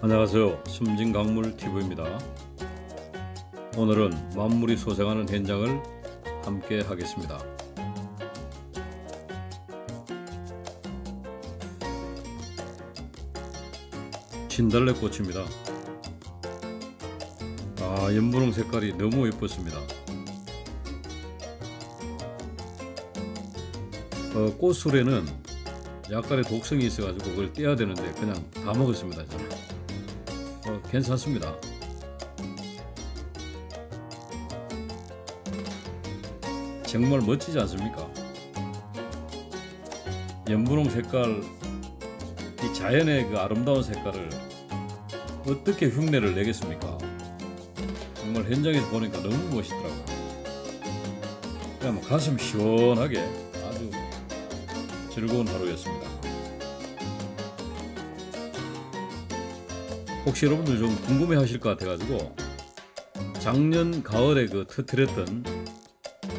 안녕하세요. 숨진강물 TV입니다. 오늘은 만물이 소생하는 현장을 함께 하겠습니다. 진달래 꽃입니다. 아, 연분홍 색깔이 너무 예뻤습니다. 어, 꽃술에는 약간의 독성이 있어가지고 그걸 떼야 되는데 그냥 다 먹었습니다. 저는. 어, 괜찮습니다. 정말 멋지지 않습니까? 연분홍 색깔, 이 자연의 그 아름다운 색깔을 어떻게 흉내를 내겠습니까? 정말 현장에서 보니까 너무 멋있더라고요. 그냥 뭐 가슴 시원하게 아주 즐거운 하루였습니다. 혹시 여러분들 좀 궁금해 하실 것 같아가지고 작년 가을에 그 터트렸던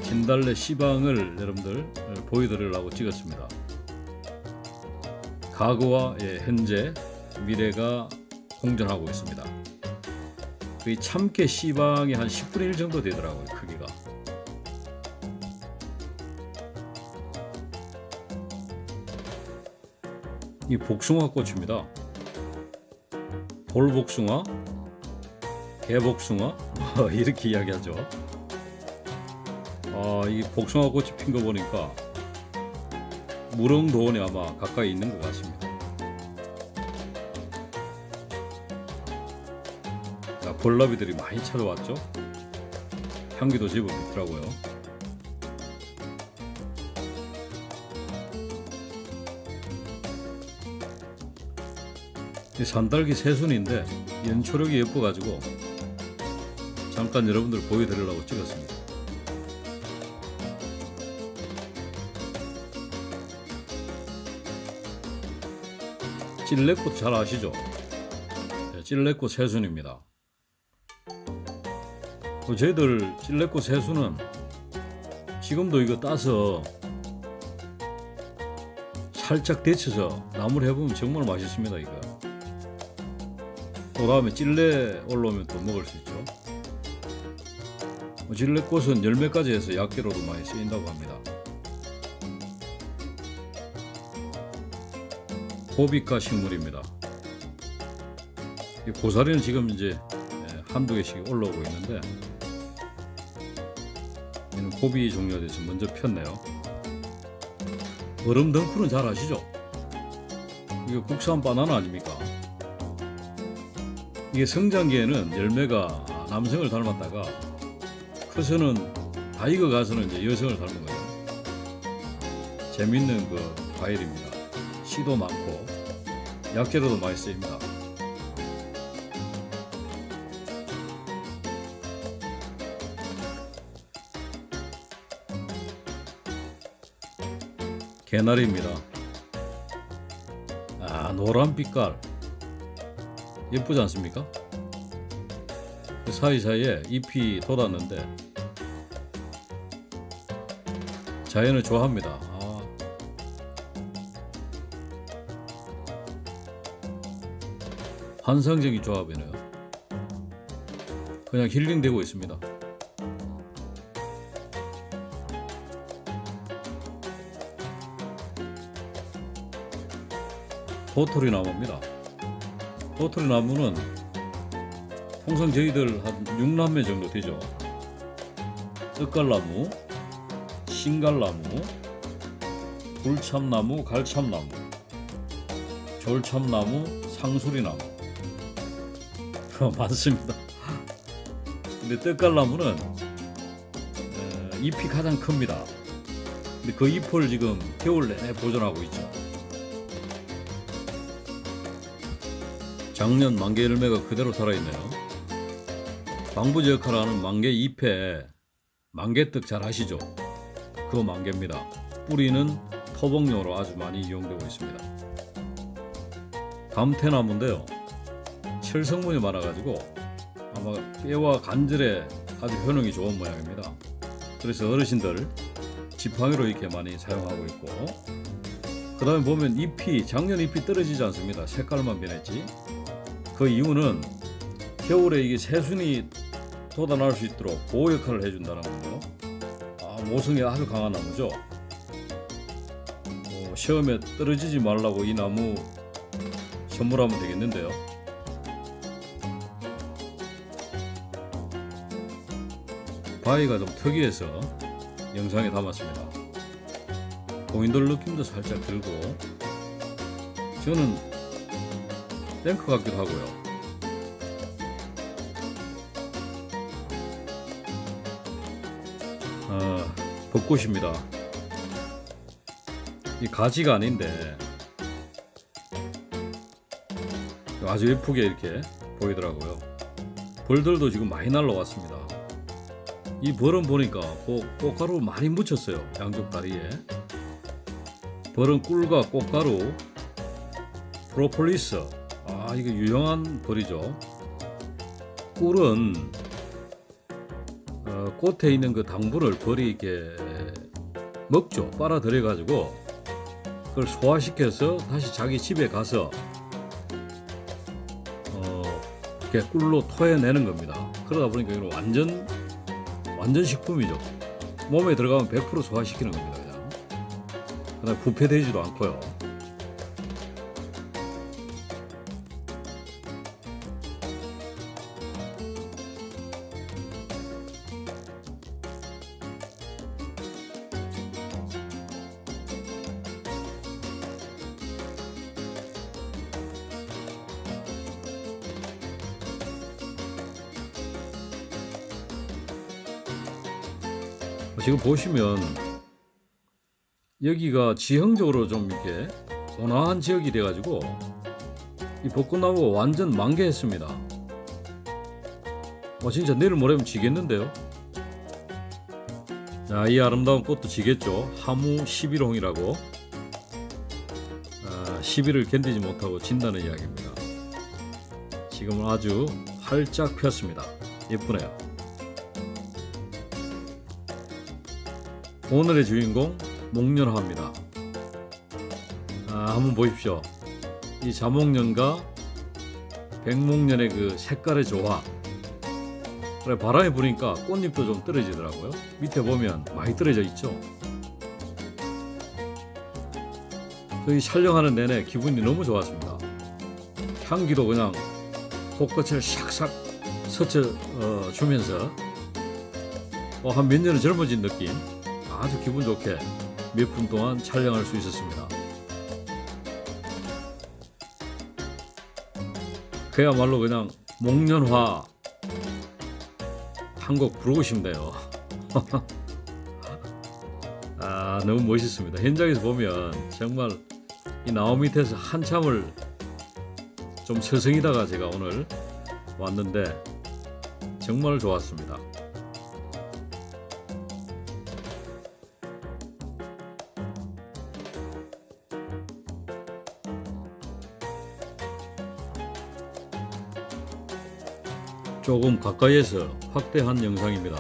진달래 시방을 여러분들 보여드리려고 찍었습니다. 과거와 예, 현재, 미래가 공존하고 있습니다. 이 참깨 시방이 한 10분의 1 정도 되더라고요, 크기가. 이 복숭아 꽃입니다. 돌복숭아, 개복숭아 뭐 이렇게 이야기하죠. 아, 이 복숭아 꽃이 핀 거 보니까 무릉도원이 아마 가까이 있는 것 같습니다. 자, 벌나비들이 많이 찾아왔죠. 향기도 제법 있더라고요. 산딸기 새순인데 연초력이 예뻐가지고 잠깐 여러분들 보여드리려고 찍었습니다. 찔레꽃 잘 아시죠? 네, 찔레꽃 새순입니다. 그 저희들 찔레꽃 새순은 지금도 이거 따서 살짝 데쳐서 나물 해보면 정말 맛있습니다 이거. 그 다음에 찔레 올라오면 또 먹을 수 있죠. 뭐 찔레꽃은 열매까지 해서 약재로도 많이 쓰인다고 합니다. 고비과 식물입니다. 이 고사리는 지금 이제 예, 한두 개씩 올라오고 있는데 얘는 고비 종류가 돼서 먼저 폈네요. 얼음 덩쿨은 잘 아시죠? 이게 국산 바나나 아닙니까? 이게 성장기에는 열매가 남성을 닮았다가 커서는 다 익어가서는 이제 여성을 닮은 거예요. 재밌는 그 과일입니다. 씨도 많고 약재로도 많이 쓰입니다. 개나리입니다. 아 노란 빛깔 예쁘지 않습니까? 그 사이사이에 잎이 돋았는데 자연을 좋아합니다. 아, 환상적인 조합이네요. 그냥 힐링되고 있습니다. 도토리 나무입니다. 도토리 나무는 통상 저희들 한 6남매 정도 되죠. 떡갈나무, 신갈나무, 굴참나무, 갈참나무, 졸참나무, 상수리나무 많습니다. 근데 떡갈나무는 어, 잎이 가장 큽니다. 근데 그 잎을 지금 겨울 내내 보존하고 있죠. 작년 만개 열매가 그대로 살아있네요. 방부제 역할을 하는 만개 잎에 만개떡 잘 아시죠? 그 만개입니다. 뿌리는 토복용으로 아주 많이 이용되고 있습니다. 감태나무인데요. 철성분이 많아가지고 아마 뼈와 관절에 아주 효능이 좋은 모양입니다. 그래서 어르신들 지팡이로 이렇게 많이 사용하고 있고 그 다음에 보면 잎이 작년 잎이 떨어지지 않습니다. 색깔만 변했지. 그 이유는 겨울에 이게 새순이 돋아날 수 있도록 보호 역할을 해준다는 거죠. 아, 모성이 아주 강한 나무죠. 어, 시험에 떨어지지 말라고 이 나무 선물하면 되겠는데요. 바위가 좀 특이해서 영상에 담았습니다. 공인돌 느낌도 살짝 들고 저는 탱크 같기도 하고요. 어, 벚꽃입니다. 이 가지가 아닌데 아주 예쁘게 이렇게 보이더라고요. 벌들도 지금 많이 날라왔습니다. 이 벌은 보니까 꽃, 꽃가루 많이 묻혔어요. 양쪽 다리에. 벌은 꿀과 꽃가루, 프로폴리스. 아, 이거 유용한 벌이죠. 꿀은 어, 꽃에 있는 그 당분을 벌이 이렇게 먹죠. 빨아들여 가지고 그걸 소화시켜서 다시 자기 집에 가서 어, 이렇게 꿀로 토해내는 겁니다. 그러다 보니까 이건 완전 완전 식품이죠. 몸에 들어가면 100% 소화시키는 겁니다. 그냥. 그다음 부패되지도 않고요. 지금 보시면 여기가 지형적으로 좀 이렇게 온화한 지역이 돼가지고 이 벚꽃나무가 완전 만개했습니다. 어, 진짜 내일 모레면 지겠는데요? 자, 이 아름다운 꽃도 지겠죠. 하무 11홍이라고. 아, 시비를 견디지 못하고 진다는 이야기입니다. 지금은 아주 활짝 폈습니다. 예쁘네요. 오늘의 주인공 목련화입니다. 아, 한번 보십시오. 이 자목련과 백목련의 그 색깔의 조화. 그래 바람이 부니까 꽃잎도 좀 떨어지더라고요. 밑에 보면 많이 떨어져 있죠. 저희 촬영하는 내내 기분이 너무 좋았습니다. 향기도 그냥 코끝을 샥샥 스쳐 어, 주면서 어, 한몇 년은 젊어진 느낌. 아주 기분 좋게 몇 분 동안 촬영할 수 있었습니다. 그야말로 그냥 목련화 한 곡 부르고 싶네요. 아 너무 멋있습니다. 현장에서 보면 정말 이 나무 밑에서 한참을 좀 서성이다가 제가 오늘 왔는데 정말 좋았습니다. 조금 가까이에서 확대한 영상입니다.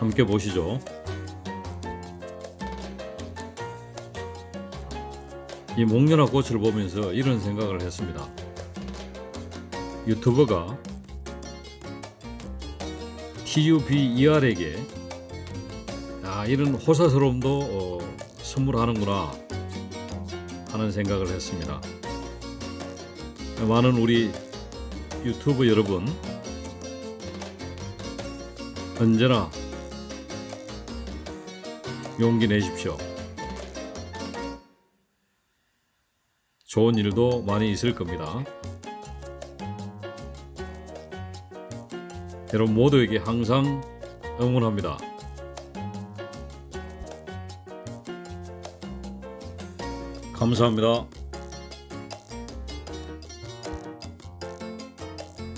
함께 보시죠. 이 목련화 꽃을 보면서 이런 생각을 했습니다. 유튜버가 TUBER에게 아, 이런 호사스러움도 어, 선물하는구나 하는 생각을 했습니다. 많은 우리 유튜브 여러분 언제나 용기 내십시오. 좋은 일도 많이 있을 겁니다. 여러분 모두에게 항상 응원합니다. 감사합니다.